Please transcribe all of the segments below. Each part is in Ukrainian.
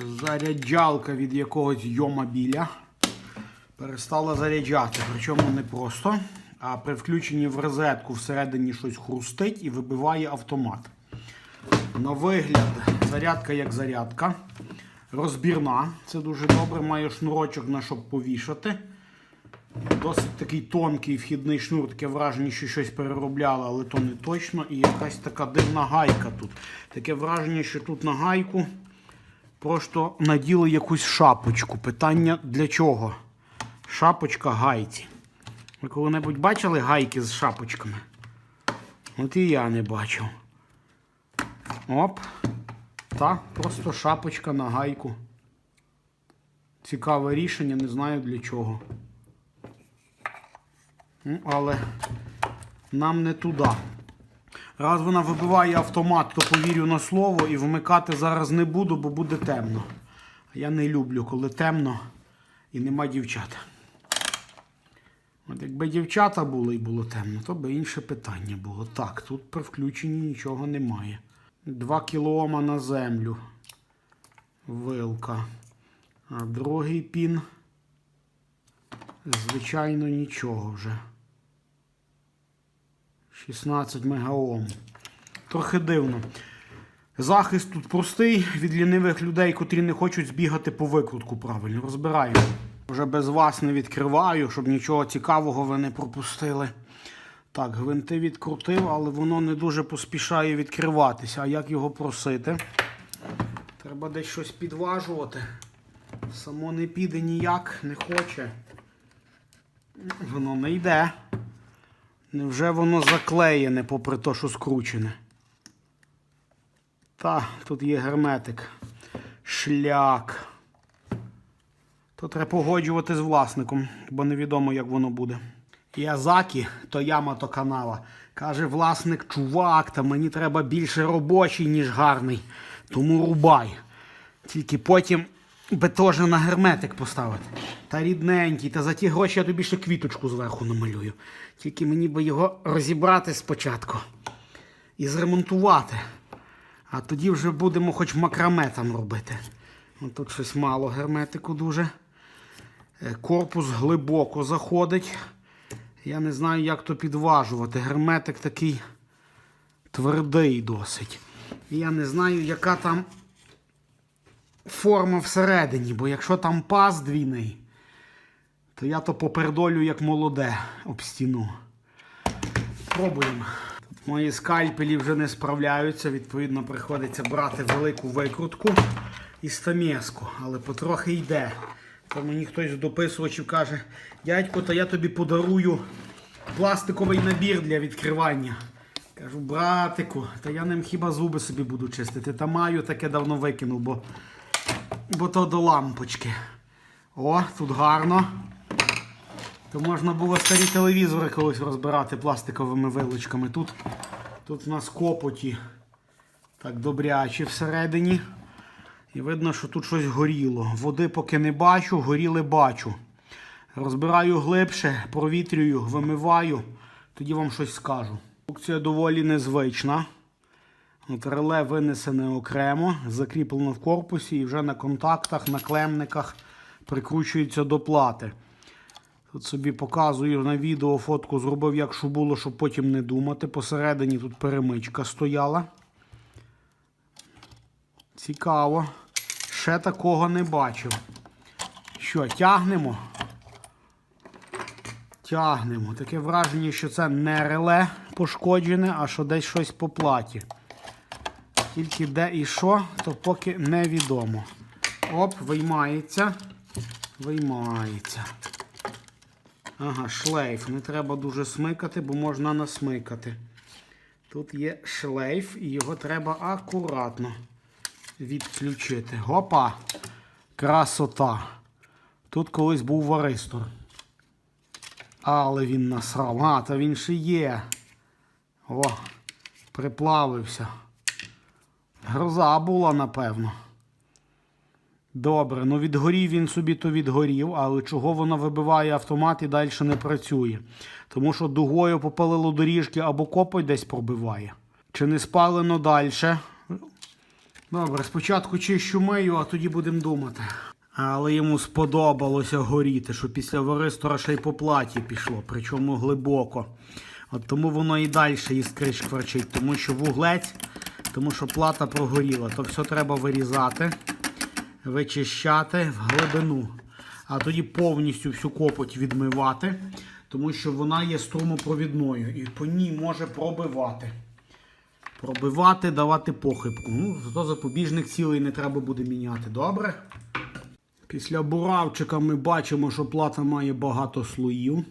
заряджалка від якогось йомобіля перестала заряджати. Причому не просто, а при включенні в розетку всередині щось хрустить і вибиває автомат. На вигляд, зарядка як зарядка. Розбірна, це дуже добре, має шнурочок на щоб повішати. Досить такий тонкий вхідний шнур, таке враження, що щось переробляли, але то не точно. І якась така дивна гайка тут. Таке враження, що тут на гайку просто наділи якусь шапочку. Питання для чого? Шапочка гайці. Ви коли-небудь бачили гайки з шапочками? От і я не бачив. Оп. Та, просто шапочка на гайку. Цікаве рішення, не знаю для чого. Ну, але нам не туди. Раз вона вибиває автомат, то повірю на слово і вмикати зараз не буду, бо буде темно. Я не люблю, коли темно і нема дівчат. От якби дівчата були і було темно, то би інше питання було. Так, тут при включенні нічого немає. 2 кілоома на землю. Вилка. А другий пін. Звичайно, нічого вже. 16 мегаом. Трохи дивно. Захист тут простий від лінивих людей, котрі не хочуть збігати по викрутку правильно. Розбираємо. Вже без вас не відкриваю, щоб нічого цікавого ви не пропустили. Так, гвинти відкрутив, але воно не дуже поспішає відкриватися. А як його просити? Треба десь щось підважувати. Само не піде ніяк, не хоче. Воно не йде. Невже воно заклеєне, попри те, що скручене? Та, тут є герметик. Шляк. То треба погоджувати з власником, бо невідомо, як воно буде. Язакі, то яма то канава. Каже власник, чувак, та мені треба більше робочий, ніж гарний. Тому рубай. Тільки потім би теж на герметик поставити. Та рідненький, та за ті гроші я тобі ще квіточку зверху намалюю. Тільки мені би його розібрати спочатку і зремонтувати. А тоді вже будемо хоч макраме там робити. От тут щось мало герметику дуже. Е, Корпус глибоко заходить. Я не знаю, як то підважувати. Герметик такий твердий досить. Я не знаю, яка там форма всередині, бо якщо там паз двійний, то я то попердолю як молоде об стіну. Пробуємо. Мої скальпелі вже не справляються, відповідно, приходиться брати велику викрутку і стамеску, але потрохи йде. То мені хтось з дописувачів каже, дядько, то я тобі подарую пластиковий набір для відкривання. Кажу, братику, та я ним хіба зуби собі буду чистити. Та маю таке давно викинув, бо, бо то до лампочки. О, тут гарно. То можна було старі телевізори колись розбирати пластиковими вилочками. Тут, тут в нас копоті так добряче всередині. І видно, що тут щось горіло. Води поки не бачу, горіли бачу. Розбираю глибше, провітрюю, вимиваю, тоді вам щось скажу. Функція доволі незвична. Реле винесене окремо, закріплено в корпусі і вже на контактах, на клемниках прикручується до плати. Тут собі показую на відео фотку зробив, як що було, щоб потім не думати. Посередині тут перемичка стояла. Цікаво. Ще такого не бачив. Що, тягнемо? Тягнемо. Таке враження, що це не реле пошкоджене, а що десь щось по платі. Тільки де і що, то поки невідомо. Оп, виймається. Виймається. Ага, шлейф. Не треба дуже смикати, бо можна насмикати. Тут є шлейф і його треба акуратно відключити. Гопа! Красота. Тут колись був варистор. Але він насрав. А, та він ще є. О, приплавився. Гроза була, напевно. Добре, ну відгорів він собі, то відгорів, але чого воно вибиває автомат і далі не працює? Тому що дугою попалило доріжки або копоть десь пробиває. Чи не спалено далі? Добре, спочатку чищу мию, а тоді будемо думати. Але йому сподобалося горіти, що після варистора ще й по платі пішло, причому глибоко. От тому воно і далі іскрить шкварчить, тому що вуглець, тому що плата прогоріла. То все треба вирізати, вичищати в глибину. А тоді повністю всю копоть відмивати, тому що вона є струмопровідною і по ній може пробивати. Пробивати, давати похибку. Ну, зато запобіжник цілий не треба буде міняти. Добре? Після буравчика ми бачимо, що плата має багато слоїв.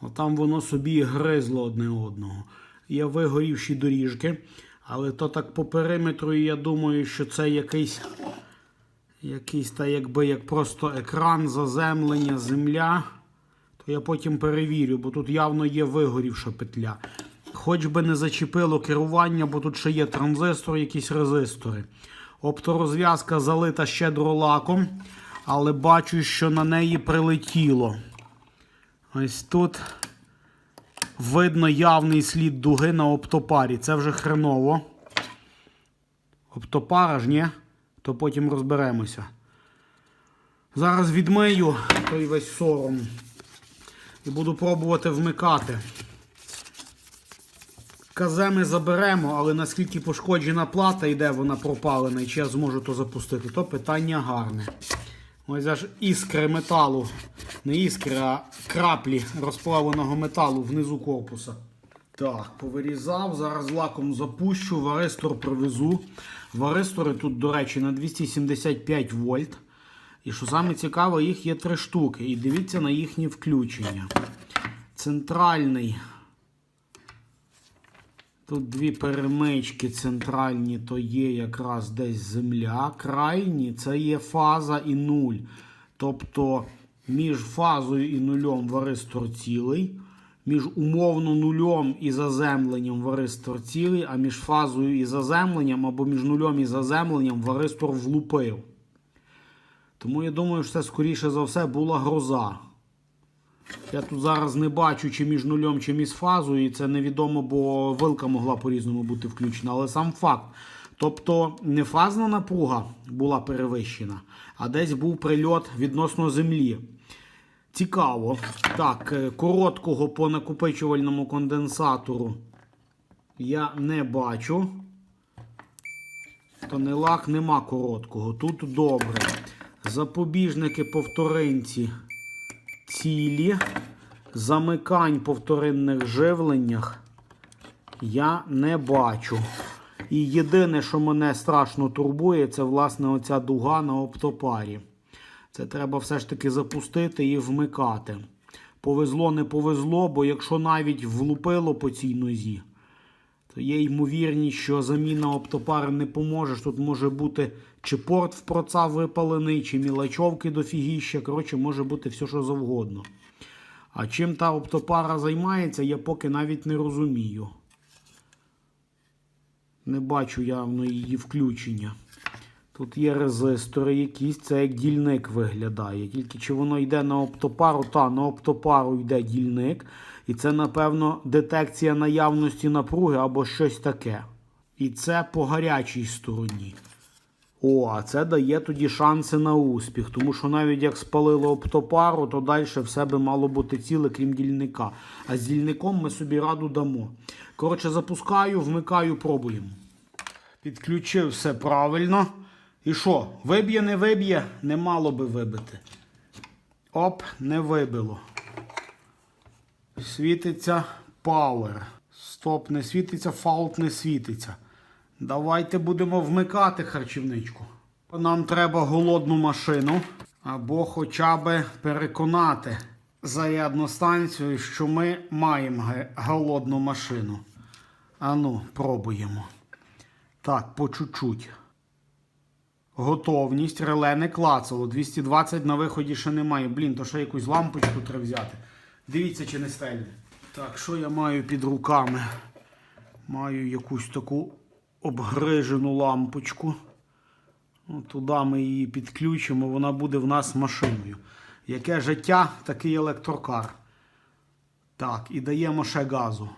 Отам воно собі гризло одне одного. Є вигорівші доріжки. Але то так по периметру, і я думаю, що це якийсь, якийсь та якби як просто екран, заземлення, земля. То я потім перевірю, бо тут явно є вигорівша петля. Хоч би не зачепило керування, бо тут ще є транзистор, якісь резистори. Опторозв'язка залита щедро лаком, але бачу, що на неї прилетіло. Ось тут видно явний слід дуги на оптопарі. Це вже хреново. Оптопара ж ні, то потім розберемося. Зараз відмию той весь сором і буду пробувати вмикати. Казе ми заберемо, але наскільки пошкоджена плата йде, вона пропалена, і чи я зможу то запустити, то питання гарне. Ось аж іскри металу, не іскри, а краплі розплавленого металу внизу корпуса. Так, повирізав, зараз лаком запущу, варистор привезу. Варистори тут, до речі, на 275 вольт. І що саме цікаве, їх є три штуки. І дивіться на їхні включення. Центральний. Тут дві перемички центральні, то є якраз десь земля. Крайні це є фаза і нуль. Тобто між фазою і нульом варистор цілий, між умовно нульом і заземленням варистор цілий, а між фазою і заземленням або між нульом і заземленням варистор влупив. Тому я думаю, що це скоріше за все була гроза. Я тут зараз не бачу, чи між нульом, чи між фазою, і це невідомо, бо вилка могла по-різному бути включена. Але сам факт. Тобто не фазна напруга була перевищена, а десь був прильот відносно землі. Цікаво. Так, е, короткого по накопичувальному конденсатору я не бачу. Тонелак нема короткого. Тут добре. Запобіжники повторинці цілі. Замикань по вторинних живленнях я не бачу. І єдине, що мене страшно турбує, це власне оця дуга на оптопарі. Це треба все ж таки запустити і вмикати. Повезло, не повезло, бо якщо навіть влупило по цій нозі, то є ймовірність, що заміна оптопари не поможе. Тут може бути чи порт в проца випалений, чи мілачовки дофігіща. Коротше, може бути все, що завгодно. А чим та оптопара займається, я поки навіть не розумію. Не бачу явно її включення. Тут є резистори якісь, це як дільник виглядає. Тільки чи воно йде на оптопару, та на оптопару йде дільник. І це, напевно, детекція наявності напруги або щось таке. І це по гарячій стороні. О, а це дає тоді шанси на успіх. Тому що навіть як спалило оптопару, то далі все би мало бути ціле, крім дільника. А з дільником ми собі раду дамо. Коротше, запускаю, вмикаю, пробуємо. Підключив все правильно. І що? Виб'є, не виб'є, не мало би вибити. Оп, не вибило. Світиться Power. Стоп, не світиться, фаут не світиться. Давайте будемо вмикати харчівничку. Нам треба голодну машину. Або хоча б переконати зарядну станцію, що ми маємо голодну машину. Ану, пробуємо. Так, по чуть-чуть. Готовність, реле не клацало. 220 на виході ще немає. Блін, то ще якусь лампочку треба взяти. Дивіться, чи не стельне. Так, що я маю під руками? Маю якусь таку обгрижену лампочку. Ну, туди ми її підключимо, вона буде в нас машиною. Яке життя, такий електрокар. Так, і даємо ще газу.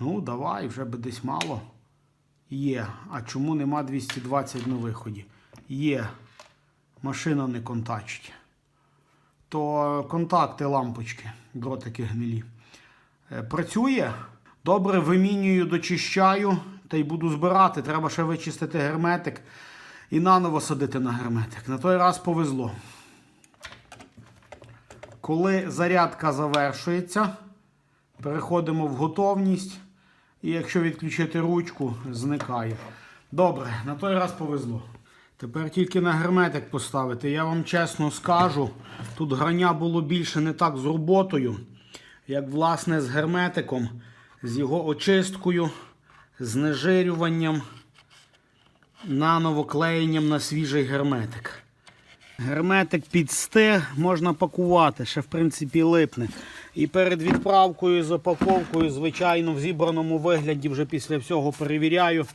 Ну, давай, вже би десь мало. Є. А чому нема 220 на виході? Є. Машина не контачить. То контакти лампочки, дротики гнилі. Е, Працює. Добре, вимінюю, дочищаю та й буду збирати. Треба ще вичистити герметик і наново садити на герметик. На той раз повезло. Коли зарядка завершується, переходимо в готовність. І якщо відключити ручку, зникає. Добре, на той раз повезло. Тепер тільки на герметик поставити. Я вам чесно скажу, тут грання було більше не так з роботою, як власне з герметиком, з його очисткою, знежирюванням, наново клеєнням на свіжий герметик. Герметик підстиг, можна пакувати, ще в принципі липне. І перед відправкою з опаковкою, звичайно, в зібраному вигляді вже після всього перевіряю,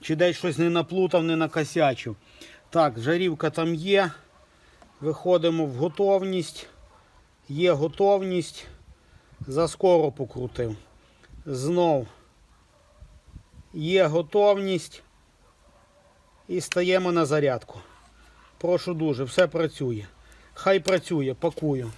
чи десь щось не наплутав, не накосячив. Так, жарівка там є. Виходимо в готовність. Є готовність. Заскоро покрутив. Знов є готовність. І стаємо на зарядку. Прошу дуже, все працює. Хай працює, пакую.